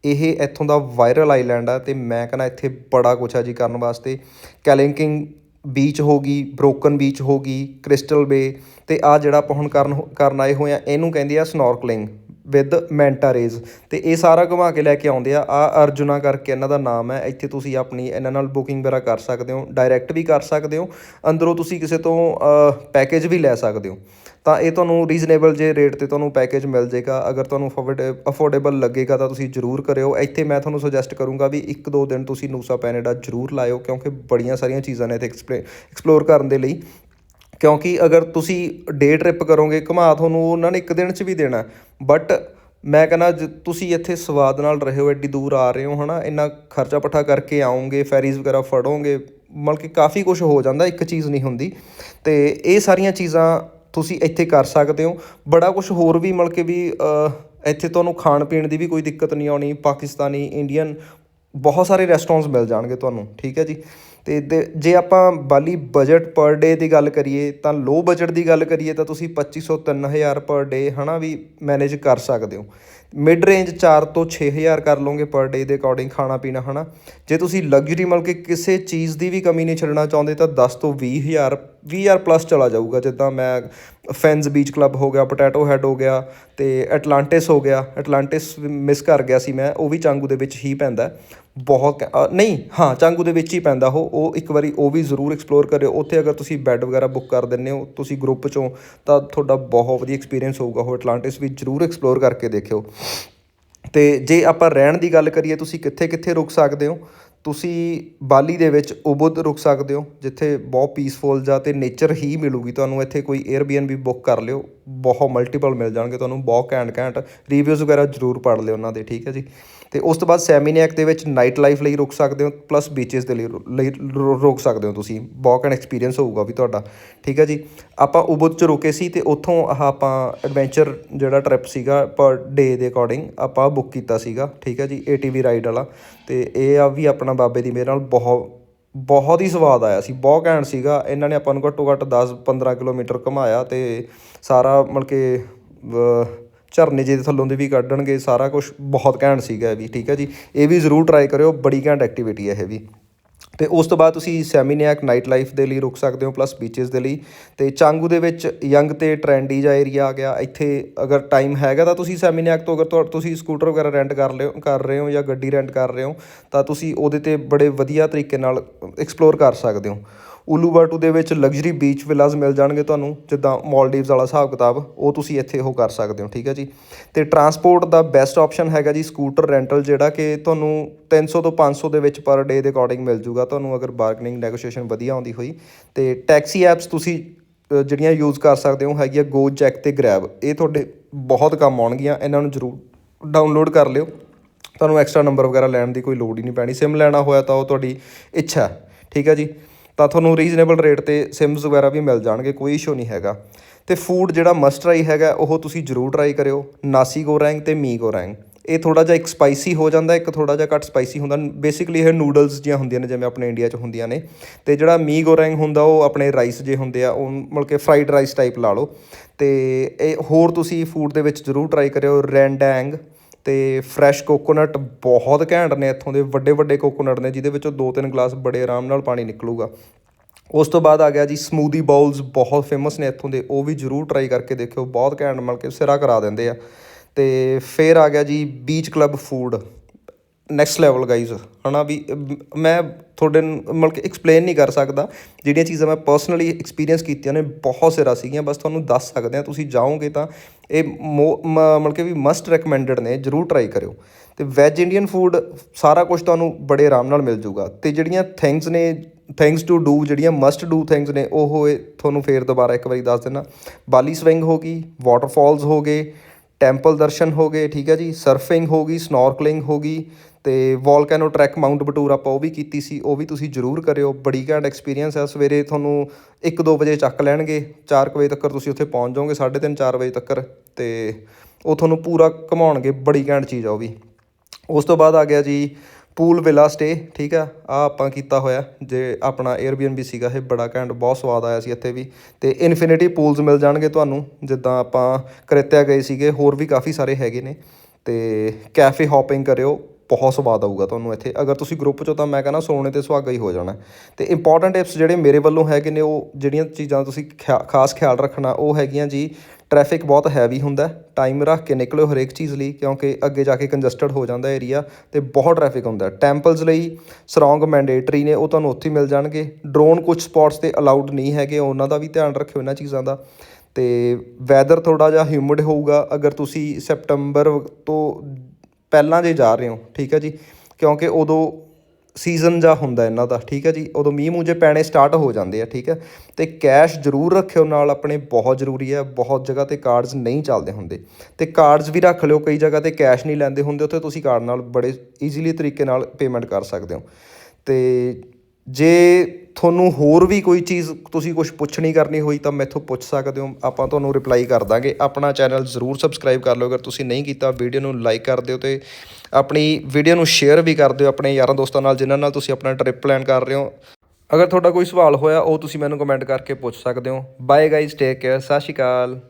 ਇਹ ਇੱਥੋਂ ਦਾ ਵਾਇਰਲ ਆਈਲੈਂਡ ਆ ਤੇ ਮੈਂ ਕਹਿੰਦਾ ਇੱਥੇ ਬੜਾ ਕੁਛ ਆ ਜੀ ਕਰਨ ਵਾਸਤੇ। ਕੈਲਿੰਕਿੰਗ ਬੀਚ ਹੋ ਗਈ ਬ੍ਰੋਕਨ ਬੀਚ ਹੋ ਗਈ ਕ੍ਰਿਸਟਲ ਬੇ ਤੇ ਆ ਜਿਹੜਾ ਆਪਾਂ ਹੁਣ ਕਰਨ ਕਰਨ ਆਏ ਹੋਏ ਆ, ਇਹਨੂੰ ਕਹਿੰਦੇ ਆ ਸਨੋਰਕਲਿੰਗ ਵਿਦ ਮੈਂਟਾ ਰੇਜ਼ ਤੇ ਇਹ ਸਾਰਾ ਘੁਮਾ ਕੇ ਲੈ ਕੇ ਆਉਂਦੇ ਆ। ਆ ਅਰਜੁਨਾ ਕਰਕੇ ਇਹਨਾਂ ਦਾ ਨਾਮ ਹੈ। ਇੱਥੇ ਤੁਸੀਂ ਆਪਣੀ ਇਹਨਾਂ ਨਾਲ ਬੁਕਿੰਗ ਵਗੈਰਾ ਕਰ ਸਕਦੇ ਹੋ। ਡਾਇਰੈਕਟ ਵੀ ਕਰ ਸਕਦੇ ਹੋ। ਅੰਦਰੋਂ ਤੁਸੀਂ ਕਿਸੇ ਤੋਂ ਪੈਕੇਜ ਵੀ ਲੈ ਸਕਦੇ ਹੋ। ਤਾਂ ਇਹ ਤੁਹਾਨੂੰ ਰੀਜ਼ਨੇਬਲ ਜੇ ਰੇਟ ਤੇ ਤੁਹਾਨੂੰ ਪੈਕੇਜ ਮਿਲ ਜਾਏਗਾ। ਅਗਰ ਤੁਹਾਨੂੰ ਅਫੋਰਡੇਬਲ ਲੱਗੇਗਾ ਤਾਂ ਤੁਸੀਂ ਜ਼ਰੂਰ ਕਰਿਓ। ਇੱਥੇ ਮੈਂ ਤੁਹਾਨੂੰ ਸੁਜੈਸਟ ਕਰੂੰਗਾ ਵੀ ਇੱਕ ਦੋ ਦਿਨ ਤੁਸੀਂ ਨੂਸਾ ਪੈਨੇਡਾ ਜ਼ਰੂਰ ਲਾਇਓ, ਕਿਉਂਕਿ ਬੜੀਆਂ ਸਾਰੀਆਂ ਚੀਜ਼ਾਂ ਨੇ ਇੱਥੇ ਐਕਸਪਲੋਰ ਕਰਨ ਦੇ ਲਈ। ਕਿਉਂਕਿ ਅਗਰ ਤੁਸੀਂ ਡੇ ਟ੍ਰਿਪ ਕਰੋਗੇ, ਘੁਮਾ ਤੁਹਾਨੂੰ ਉਹਨਾਂ ਨੇ ਇੱਕ ਦਿਨ 'ਚ ਵੀ ਦੇਣਾ। ਬਟ ਮੈਂ ਕਹਿੰਦਾ ਤੁਸੀਂ ਇੱਥੇ ਸਵਾਦ ਨਾਲ ਰਹੇ ਹੋ, ਐਡੀ ਦੂਰ ਆ ਰਹੇ ਹੋ, ਹਨਾ? ਇੰਨਾ ਖਰਚਾ ਪੱਠਾ ਕਰਕੇ ਆਉਂਗੇ ਫੈਰੀਜ਼ ਵਗੈਰਾ ਫੜੋਗੇ, ਮਤਲਬ ਕਿ ਕਾਫੀ ਕੁਝ ਹੋ ਜਾਂਦਾ, ਇੱਕ ਚੀਜ਼ ਨਹੀਂ ਹੁੰਦੀ। ਤੇ ਇਹ ਸਾਰੀਆਂ ਚੀਜ਼ਾਂ ਤੁਸੀਂ ਇੱਥੇ ਕਰ ਸਕਦੇ ਹੋ। ਬੜਾ ਕੁਝ ਹੋਰ ਵੀ ਮਤਲਬ ਕਿ ਵੀ ਇੱਥੇ ਤੁਹਾਨੂੰ ਖਾਣ ਪੀਣ ਦੀ ਵੀ ਕੋਈ ਦਿੱਕਤ ਨਹੀਂ ਆਉਣੀ, ਪਾਕਿਸਤਾਨੀ, ਇੰਡੀਅਨ ਬਹੁਤ ਸਾਰੇ ਰੈਸਟੋਰੈਂਟਸ ਮਿਲ ਜਾਣਗੇ ਤੁਹਾਨੂੰ, ਠੀਕ ਹੈ ਜੀ? ਅਤੇ ਦੇ- ਜੇ ਆਪਾਂ ਬਾਲੀ ਬਜਟ ਪਰ ਡੇ ਦੀ ਗੱਲ ਕਰੀਏ, ਤਾਂ ਲੋ ਬਜਟ ਦੀ ਗੱਲ ਕਰੀਏ, ਤਾਂ ਤੁਸੀਂ 2500 3000 ਪਰ ਡੇ ਹੈ ਨਾ ਵੀ ਮੈਨੇਜ ਕਰ ਸਕਦੇ ਹੋ। ਮਿਡ ਰੇਂਜ 4 ਤੋਂ 6000 ਕਰ ਲਓਗੇ ਪਰ ਡੇ ਦੇ ਅਕੋਰਡਿੰਗ ਖਾਣਾ ਪੀਣਾ ਹੈ ਨਾ ਜੇ ਤੁਸੀਂ ਲਗਜ਼ਰੀ ਮਤਲਬ ਕਿ ਕਿਸੇ ਚੀਜ਼ ਦੀ ਵੀ ਕਮੀ ਨਹੀਂ ਛੱਡਣਾ ਚਾਹੁੰਦੇ, ਤਾਂ 10 ਤੋਂ 20000 20000 ਪਲੱਸ ਚਲਾ ਜਾਊਗਾ। ਜਿੱਦਾਂ ਮੈਂ ਫੈਨਸ ਬੀਚ ਕਲੱਬ ਹੋ ਗਿਆ ਪੋਟੈਟੋ ਹੈਡ ਹੋ ਗਿਆ, ਤੇ ਐਟਲਾਂਟਿਸ ਹੋ ਗਿਆ ਐਟਲਾਂਟਿਸ ਮਿਸ ਕਰ ਗਿਆ ਸੀ ਮੈਂ, ਉਹ ਵੀ ਚਾਂਗੂ ਦੇ ਵਿੱਚ ਹੀ ਪੈਂਦਾ। ਬਹੁਤ ਨਹੀਂ, ਹਾਂ, ਚਾਂਗੂ ਦੇ ਵਿੱਚ ਹੀ ਪੈਂਦਾ ਉਹ ਉਹ ਇੱਕ ਵਾਰੀ ਉਹ ਵੀ ਜ਼ਰੂਰ ਐਕਸਪਲੋਰ ਕਰਿਓ। ਉੱਥੇ ਅਗਰ ਤੁਸੀਂ ਬੈੱਡ ਵਗੈਰਾ ਬੁੱਕ ਕਰ ਦਿੰਦੇ ਹੋ, ਤੁਸੀਂ ਗਰੁੱਪ ਚੋਂ, ਤਾਂ ਤੁਹਾਡਾ ਬਹੁਤ ਵਧੀਆ ਐਕਸਪੀਰੀਅੰਸ ਹੋਊਗਾ। ਉਹ ਐਟਲਾਂਟਿਸ ਵੀ ਜ਼ਰੂਰ ਐਕਸਪਲੋਰ ਕਰਕੇ ਦੇਖਿਓ। ਤੇ ਜੇ ਆਪਾਂ ਰਹਿਣ ਦੀ ਗੱਲ ਕਰੀਏ, ਤੁਸੀਂ ਕਿੱਥੇ ਕਿੱਥੇ ਰੁਕ ਸਕਦੇ ਹੋ? ਤੁਸੀਂ ਬਾਲੀ ਦੇ ਵਿੱਚ ਉਬੁਦ ਰੁਕ ਸਕਦੇ ਹੋ, ਜਿੱਥੇ ਬਹੁਤ ਪੀਸਫੁਲ ਜਾਂ ਅਤੇ ਨੇਚਰ ਹੀ ਮਿਲੂਗੀ। ਤੁਹਾਨੂੰ ਇੱਥੇ ਕੋਈ 에ਅਰਬੀਐਨਬੀ ਬੁੱਕ ਕਰ ਲਿਓ, ਬਹੁਤ ਮਲਟੀਪਲ ਮਿਲ ਜਾਣਗੇ ਤੁਹਾਨੂੰ, ਬਹੁਤ ਘੈਂਟ ਘੈਂਟ ਰਿਵਿਊਜ਼ ਵਗੈਰਾ ਜ਼ਰੂਰ ਪੜ੍ਹ ਲਿਓ ਉਹਨਾਂ ਦੇ, ਠੀਕ ਹੈ ਜੀ? ਅਤੇ ਉਸ ਤੋਂ ਬਾਅਦ ਸੈਮੀਨੈਕ ਦੇ ਵਿੱਚ ਨਾਈਟ ਲਾਈਫ ਲਈ ਰੁਕ ਸਕਦੇ ਹੋ ਪਲੱਸ ਬੀਚਸ ਦੇ ਲਈ ਰੁ- ਲਈ ਰੁ- ਰੁਕ ਸਕਦੇ ਹੋ ਤੁਸੀਂ, ਬਹੁਤ ਘੈਂਟ ਐਕਸਪੀਰੀਅੰਸ ਹੋਊਗਾ ਵੀ ਤੁਹਾਡਾ, ਠੀਕ ਹੈ ਜੀ? ਆਪਾਂ ਉਬੁਦ ਚ ਰੁਕੇ ਸੀ ਅਤੇ ਉੱਥੋਂ ਆਹ ਆਪਾਂ ਐਡਵੈਂਚਰ ਜਿਹੜਾ ਟ੍ਰਿਪ ਸੀਗਾ ਪਰ ਡੇ ਦੇ ਅਕੋਰਡਿੰਗ ਆਪਾਂ ਬੁੱਕ ਕੀਤਾ ਸੀਗਾ, ਠੀਕ ਹੈ ਜੀ ਏਟੀਵੀ ਰਾਈਡ ਵਾਲਾ। ਅਤੇ ਇਹ ਆ ਵੀ ਆਪਣਾ ਬਾਬੇ ਦੀ ਮੇਰੇ ਨਾਲ ਬਹੁਤ ਬਹੁਤ ਹੀ ਸਵਾਦ ਆਇਆ ਸੀ, ਬਹੁਤ ਘੈਂਟ ਸੀਗਾ। ਇਹਨਾਂ ਨੇ ਆਪਾਂ ਨੂੰ ਘੱਟੋ ਘੱਟ 10 15 ਕਿਲੋਮੀਟਰ ਘੁਮਾਇਆ ਤੇ ਸਾਰਾ ਮਤਲਬ ਕਿ ਝਰਨੇ ਜਿਹੇ ਥੱਲੋਂ ਦੇ ਵੀ ਕੱਢਣਗੇ, ਸਾਰਾ ਕੁਝ ਬਹੁਤ ਘੈਂਟ ਸੀਗਾ ਇਹ ਵੀ, ਠੀਕ ਹੈ ਜੀ। ਇਹ ਵੀ ਜ਼ਰੂਰ ਟਰਾਈ ਕਰਿਓ, ਬੜੀ ਘੈਂਟ ਐਕਟੀਵਿਟੀ ਹੈ ਇਹ ਵੀ। ਤੇ ਉਸ ਤੋਂ ਬਾਅਦ ਤੁਸੀਂ ਸੈਮੀਨੈਕ ਨਾਈਟ ਲਾਈਫ ਦੇ ਲਈ ਰੁਕ ਸਕਦੇ ਹੋ ਪਲੱਸ ਬੀਚਸ ਦੇ ਲਈ। ਤੇ ਚਾਂਗੂ ਦੇ ਵਿੱਚ ਯੰਗ ਤੇ ਟ੍ਰੈਂਡੀ ਜਿਹਾ ਏਰੀਆ ਆ ਗਿਆ। ਇੱਥੇ ਅਗਰ ਟਾਈਮ ਹੈਗਾ ਤਾਂ ਤੁਸੀਂ ਸੈਮੀਨੈਕ ਤੋਂ ਅਗਰ ਤੁਹਾ- ਤੁਸੀਂ ਸਕੂਟਰ ਵਗੈਰਾ ਰੈਂਟ ਕਰ ਲਿਓ, ਕਰ ਰਹੇ ਹੋ ਜਾਂ ਗੱਡੀ ਰੈਂਟ ਕਰ ਰਹੇ ਹੋ, ਤਾਂ ਤੁਸੀਂ ਉਹਦੇ ਤੇ ਬੜੇ ਵਧੀਆ ਤਰੀਕੇ ਨਾਲ ਐਕਸਪਲੋਰ ਕਰ ਸਕਦੇ ਹੋ। ਉਲੂਬਾਟੂ ਦੇ ਵਿੱਚ ਲਗਜ਼ਰੀ ਬੀਚ ਵਿਲਾਜ਼ ਮਿਲ ਜਾਣਗੇ ਤੁਹਾਨੂੰ, ਜਿੱਦਾਂ ਮਾਲਦੀਵਸ ਵਾਲਾ ਹਿਸਾਬ ਕਿਤਾਬ, ਉਹ ਤੁਸੀਂ ਇੱਥੇ ਉਹ ਕਰ ਸਕਦੇ ਹੋ, ਠੀਕ ਹੈ ਜੀ? ਤੇ ਟਰਾਂਸਪੋਰਟ ਦਾ ਬੈਸਟ ਆਪਸ਼ਨ ਹੈਗਾ ਜੀ ਸਕੂਟਰ ਰੈਂਟਲ ਜਿਹੜਾ ਕਿ ਤੁਹਾਨੂੰ 300 ਤੋਂ 500 ਦੇ ਵਿੱਚ ਪਰ ਡੇ ਦੇ ਅਕੋਰਡਿੰਗ ਮਿਲ ਜੂਗਾ ਤੁਹਾਨੂੰ, ਅਗਰ ਬਾਰਗਨਿੰਗ ਨੈਗੋਸ਼ੀਏਸ਼ਨ ਵਧੀਆ ਆਉਂਦੀ ਹੋਈ। ਤੇ ਟੈਕਸੀ ਐਪਸ ਤੁਸੀਂ ਜਿਹੜੀਆਂ ਯੂਜ਼ ਕਰ ਸਕਦੇ ਹੋ, ਹੈਗੀਆਂ ਗੋ ਜੈਕ ਤੇ ਗ੍ਰੈਬ ਇਹ ਤੁਹਾਡੇ ਬਹੁਤ ਕੰਮ ਆਉਣਗੀਆਂ, ਇਹਨਾਂ ਨੂੰ ਜ਼ਰੂਰ ਡਾਊਨਲੋਡ ਕਰ ਲਿਓ। ਤੁਹਾਨੂੰ ਐਕਸਟਰਾ ਨੰਬਰ ਵਗੈਰਾ ਲੈਣ ਦੀ ਕੋਈ ਲੋੜ ਹੀ ਨਹੀਂ ਪੈਣੀ ਸਿਮ ਲੈਣਾ ਹੋਇਆ ਤਾਂ ਉਹ ਤੁਹਾਡੀ ਇੱਛਾ ਠੀਕ ਹੈ ਜੀ? ਤਾਂ ਤੁਹਾਨੂੰ ਰੀਜ਼ਨੇਬਲ ਰੇਟ ਤੇ ਸਿਮਸ ਵਗੈਰਾ ਵੀ ਮਿਲ ਜਾਣਗੇ, ਕੋਈ ਇਸ਼ੂ ਨਹੀਂ ਹੈਗਾ। ਤੇ ਫੂਡ ਜਿਹੜਾ ਮਸਟ ਟਰਾਈ ਹੈਗਾ, ਉਹ ਤੁਸੀਂ ਜ਼ਰੂਰ ਟਰਾਈ ਕਰਿਓ। ਨਾਸੀ ਗੋਰੈਂਗ ਤੇ ਮੀ ਗੋਰੈਂਗ ਇਹ ਥੋੜਾ ਜਿਹਾ ਇੱਕ ਸਪਾਈਸੀ ਹੋ ਜਾਂਦਾ, ਇੱਕ ਥੋੜਾ ਜਿਹਾ ਘੱਟ ਸਪਾਈਸੀ ਹੁੰਦਾ। ਬੇਸਿਕਲੀ ਇਹ ਨੂਡਲਸ ਜਿਹੀਆਂ ਹੁੰਦੀਆਂ ਨੇ, ਜਿਵੇਂ ਆਪਣੇ ਇੰਡੀਆ 'ਚ ਹੁੰਦੀਆਂ ਨੇ। ਤੇ ਜਿਹੜਾ ਮੀ ਗੋਰੈਂਗ ਹੁੰਦਾ, ਉਹ ਆਪਣੇ ਰਾਈਸ ਜੇ ਹੁੰਦੇ ਆ, ਉਹ ਮਤਲਬ ਕਿ ਫਰਾਈਡ ਰਾਈਸ ਟਾਈਪ ਲਾ ਲਓ। ਤੇ ਇਹ ਹੋਰ ਤੁਸੀਂ ਫੂਡ ਦੇ ਵਿੱਚ ਜ਼ਰੂਰ ਟਰਾਈ ਕਰਿਓ। ਰੈਂਡੈਂਗ ਅਤੇ ਫਰੈਸ਼ ਕੋਕੋਨਟ ਬਹੁਤ ਘੈਂਟ ਨੇ ਇੱਥੋਂ ਦੇ, ਵੱਡੇ ਵੱਡੇ ਕੋਕੋਨਟ ਨੇ, ਜਿਹਦੇ ਵਿੱਚੋਂ ਦੋ ਤਿੰਨ ਗਲਾਸ ਬੜੇ ਆਰਾਮ ਨਾਲ ਪਾਣੀ ਨਿਕਲੂਗਾ। ਉਸ ਤੋਂ ਬਾਅਦ ਆ ਗਿਆ ਜੀ ਸਮੂਦੀ ਬਾਉਲਸ ਬਹੁਤ ਫੇਮਸ ਨੇ ਇੱਥੋਂ ਦੇ, ਉਹ ਵੀ ਜ਼ਰੂਰ ਟਰਾਈ ਕਰਕੇ ਦੇਖਿਓ, ਬਹੁਤ ਘੈਂਟ ਮਤਲਬ ਕਿ ਸਿਰਾ ਕਰਾ ਦਿੰਦੇ ਆ। ਤੇ ਫਿਰ ਆ ਗਿਆ ਜੀ beach club food next level guys ਨਾ ਵੀ ਮੈਂ ਤੁਹਾਡੇ ਨੂੰ, ਮਤਲਬ ਕਿ ਐਕਸਪਲੇਨ ਨਹੀਂ ਕਰ ਸਕਦਾ। ਜਿਹੜੀਆਂ ਚੀਜ਼ਾਂ ਮੈਂ ਪਰਸਨਲੀ ਐਕਸਪੀਰੀਅੰਸ ਕੀਤੀਆਂ ਨੇ, ਬਹੁਤ ਸਿਰਾ ਸੀਗੀਆਂ। ਬਸ ਤੁਹਾਨੂੰ ਦੱਸ ਸਕਦੇ ਆ ਤੁਸੀਂ ਜਾਓਗੇ ਤਾਂ ਇਹ ਮੋ- ਮ- ਮਤਲਬ ਕਿ ਵੀ ਮਸਟ ਰეკਮੈਂਡਡ ਨੇ, ਜਰੂਰ ਟਰਾਈ ਕਰਿਓ। ਤੇ ਵੈਜ ਇੰਡੀਅਨ ਫੂਡ ਸਾਰਾ ਕੁਝ ਤੁਹਾਨੂੰ ਬੜੇ ਆਰਾਮ ਨਾਲ ਮਿਲ ਜੂਗਾ। ਤੇ ਜਿਹੜੀਆਂ ਥਿੰਗਸ ਨੇ ਥਿੰਗਸ ਟੂ ਡੂ ਜਿਹੜੀਆਂ ਮਸਟ ਡੂ ਥਿੰਗਸ ਨੇ, ਉਹ ਇਹ ਤੁਹਾਨੂੰ ਫੇਰ ਦੁਬਾਰਾ ਇੱਕ ਵਾਰੀ ਦੱਸ ਦਿੰਦਾ ਬਾਲੀ ਸਵਿੰਗ ਹੋ ਗਈ ਵਾਟਰਫਾਲਸ ਹੋ ਗਏ ਟੈਂਪਲ ਦਰਸ਼ਨ ਹੋ ਗਏ, ਠੀਕ ਹੈ ਜੀ। ਸਰਫਿੰਗ ਹੋ ਗਈ ਸਨੋਰਕਲਿੰਗ ਹੋ ਗਈ ਅਤੇ ਵੋਲਕੈਨੋ ਟਰੈਕ ਮਾਊਂਟ ਬਟੂਰ ਆਪਾਂ ਉਹ ਵੀ ਕੀਤੀ ਸੀ, ਉਹ ਵੀ ਤੁਸੀਂ ਜ਼ਰੂਰ ਕਰਿਓ। ਬੜੀ ਘੈਂਟ ਐਕਸਪੀਰੀਅੰਸ ਹੈ ਸਵੇਰੇ ਤੁਹਾਨੂੰ 1-2 ਵਜੇ ਚੱਕ ਲੈਣਗੇ 4 ਵਜੇ ਤੱਕ ਤੁਸੀਂ ਉੱਥੇ ਪਹੁੰਚ ਜਾਓਗੇ 3:30 4 ਵਜੇ ਤੱਕ ਤੇ ਉਹ ਤੁਹਾਨੂੰ ਪੂਰਾ ਘੁਮਾਉਣਗੇ, ਬੜੀ ਘੈਂਟ ਚੀਜ਼ ਆ ਉਹ ਵੀ। ਉਸ ਤੋਂ ਬਾਅਦ ਆ ਗਿਆ ਜੀ ਪੂਲ ਵਿਲਾ ਸਟੇ ਠੀਕ ਆ? ਆ ਆਪਾਂ ਕੀਤਾ ਹੋਇਆ, ਜੇ ਆਪਣਾ 에ਅਰਬੀਐਨਬੀ ਸੀਗਾ, ਇਹ ਬੜਾ ਘੈਂਟ, ਬਹੁਤ ਸਵਾਦ ਆਇਆ ਸੀ ਇੱਥੇ ਵੀ। ਤੇ ਇਨਫਿਨਿਟੀ ਪੂਲਸ ਮਿਲ ਜਾਣਗੇ ਤੁਹਾਨੂੰ, ਜਿੱਦਾਂ ਆਪਾਂ ਕ੍ਰਿਤਿਆ ਗਏ ਸੀਗੇ, ਹੋਰ ਵੀ ਕਾਫੀ ਸਾਰੇ ਹੈਗੇ ਨੇ। ਤੇ ਕੈਫੇ ਹੌਪਿੰਗ ਕਰਿਓ ਬਹੁਤ ਸਵਾਦ ਆਊਗਾ ਤੁਹਾਨੂੰ ਇੱਥੇ। ਅਗਰ ਤੁਸੀਂ ਗਰੁੱਪ ਚੋਂ ਤਾਂ ਮੈਂ ਕਹਿੰਦਾ ਸੋਨੇ ਤੇ ਸੁਹਾਗਾ ਹੀ ਹੋ ਜਾਣਾ। ਤੇ ਇੰਪੋਰਟੈਂਟ ਟਿਪਸ ਜਿਹੜੇ ਮੇਰੇ ਵੱਲੋਂ ਹੈਗੇ ਨੇ, ਉਹ ਜਿਹੜੀਆਂ ਚੀਜ਼ਾਂ ਦਾ ਤੁਸੀਂ ਖਿਆ- ਖਾਸ ਖਿਆਲ ਰੱਖਣਾ, ਉਹ ਹੈਗੀਆਂ ਜੀ ਟ੍ਰੈਫਿਕ ਬਹੁਤ ਹੈਵੀ ਹੁੰਦਾ ਟਾਈਮ ਰੱਖ ਕੇ ਨਿਕਲਿਓ ਹਰੇਕ ਚੀਜ਼ ਲਈ, ਕਿਉਂਕਿ ਅੱਗੇ ਜਾ ਕੇ ਕੰਜਸਟਡ ਹੋ ਜਾਂਦਾ ਏਰੀਆ ਤੇ ਬਹੁਤ ਟ੍ਰੈਫਿਕ ਹੁੰਦਾ। ਟੈਂਪਲਸ ਲਈ ਸਰੋਂਗ ਮੈਂਡੇਟਰੀ ਨੇ, ਉਹ ਤੁਹਾਨੂੰ ਉੱਥੇ ਹੀ ਮਿਲ ਜਾਣਗੇ। ਡਰੋਨ ਕੁਝ ਸਪੌਟਸ ਤੇ ਅਲਾਉਡ ਨਹੀਂ ਹੈਗੇ, ਉਹਨਾਂ ਦਾ ਵੀ ਧਿਆਨ ਰੱਖਿਓ ਇਹਨਾਂ ਚੀਜ਼ਾਂ ਦਾ। ਤੇ ਵੈਦਰ ਥੋੜਾ ਜਿਹਾ ਹਿਊਮਿਡ ਹੋਊਗਾ। ਅਗਰ ਤੁਸੀਂ ਸੈਪਟੰਬਰ ਤੋਂ ਪਹਿਲਾਂ ਜੇ ਜਾ ਰਹੇ ਹੋ, ਠੀਕ ਹੈ ਜੀ? ਕਿਉਂਕਿ ਉਦੋਂ ਸੀਜ਼ਨ ਜਾ ਹੁੰਦਾ ਇਹਨਾਂ ਦਾ, ਠੀਕ ਹੈ ਜੀ? ਉਦੋਂ ਮੀਂਹ ਮੂੰਹ ਪੈਣੇ ਸਟਾਰਟ ਹੋ ਜਾਂਦੇ ਆ, ਠੀਕ ਹੈ? ਤੇ ਕੈਸ਼ ਜ਼ਰੂਰ ਰੱਖਿਓ ਨਾਲ, ਆਪਣੇ ਬਹੁਤ ਜ਼ਰੂਰੀ ਹੈ, ਬਹੁਤ ਜਗ੍ਹਾ ਤੇ ਕਾਰਡਸ ਨਹੀਂ ਚੱਲਦੇ ਹੁੰਦੇ। ਤੇ ਕਾਰਡਸ ਵੀ ਰੱਖ ਲਿਓ, ਕਈ ਜਗ੍ਹਾ ਤੇ ਕੈਸ਼ ਨਹੀਂ ਲੈਂਦੇ ਹੁੰਦੇ, ਉੱਥੇ ਤੁਸੀਂ ਕਾਰਡ ਨਾਲ ਬੜੇ ਈਜ਼ੀਲੀ ਤਰੀਕੇ ਨਾਲ ਪੇਮੈਂਟ ਕਰ ਸਕਦੇ ਹੋ। ਤੇ ਜੇ ਤੁਹਾਨੂੰ ਹੋਰ ਵੀ ਕੋਈ ਚੀਜ਼ ਤੁਸੀਂ ਕੁਛ ਪੁੱਛਣੀ ਕਰਨੀ ਹੋਈ ਤਾਂ ਮੈਥੋਂ ਪੁੱਛ ਸਕਦੇ ਹੋ, ਆਪਾਂ ਤੁਹਾਨੂੰ ਰਿਪਲਾਈ ਕਰ ਦਾਂਗੇ। ਆਪਣਾ ਚੈਨਲ ਜ਼ਰੂਰ ਸਬਸਕ੍ਰਾਈਬ ਕਰ ਲਓ, ਅਗਰ ਤੁਸੀਂ ਨਹੀਂ ਕੀਤਾ ਵੀਡੀਓ ਨੂੰ ਲਾਈਕ ਕਰ ਦਿਓ ਤੇ ਆਪਣੀ ਵੀਡੀਓ ਨੂੰ ਸ਼ੇਅਰ ਵੀ ਕਰ ਦਿਓ ਆਪਣੇ ਯਾਰਾਂ ਦੋਸਤਾਂ ਨਾਲ, ਜਿਨ੍ਹਾਂ ਨਾਲ ਤੁਸੀਂ ਆਪਣਾ ਟ੍ਰਿਪ ਪਲਾਨ ਕਰ ਰਹੇ ਹੋ। ਅਗਰ ਤੁਹਾਡਾ ਕੋਈ ਸਵਾਲ ਹੋਇਆ, ਉਹ ਤੁਸੀਂ ਮੈਨੂੰ ਕਮੈਂਟ ਕਰਕੇ ਪੁੱਛ ਸਕਦੇ ਹੋ। ਬਾਏ ਗਾਈਜ਼ ਟੇਕ ਕੇਅਰ ਸਤਿ ਸ਼੍ਰੀ ਅਕਾਲ।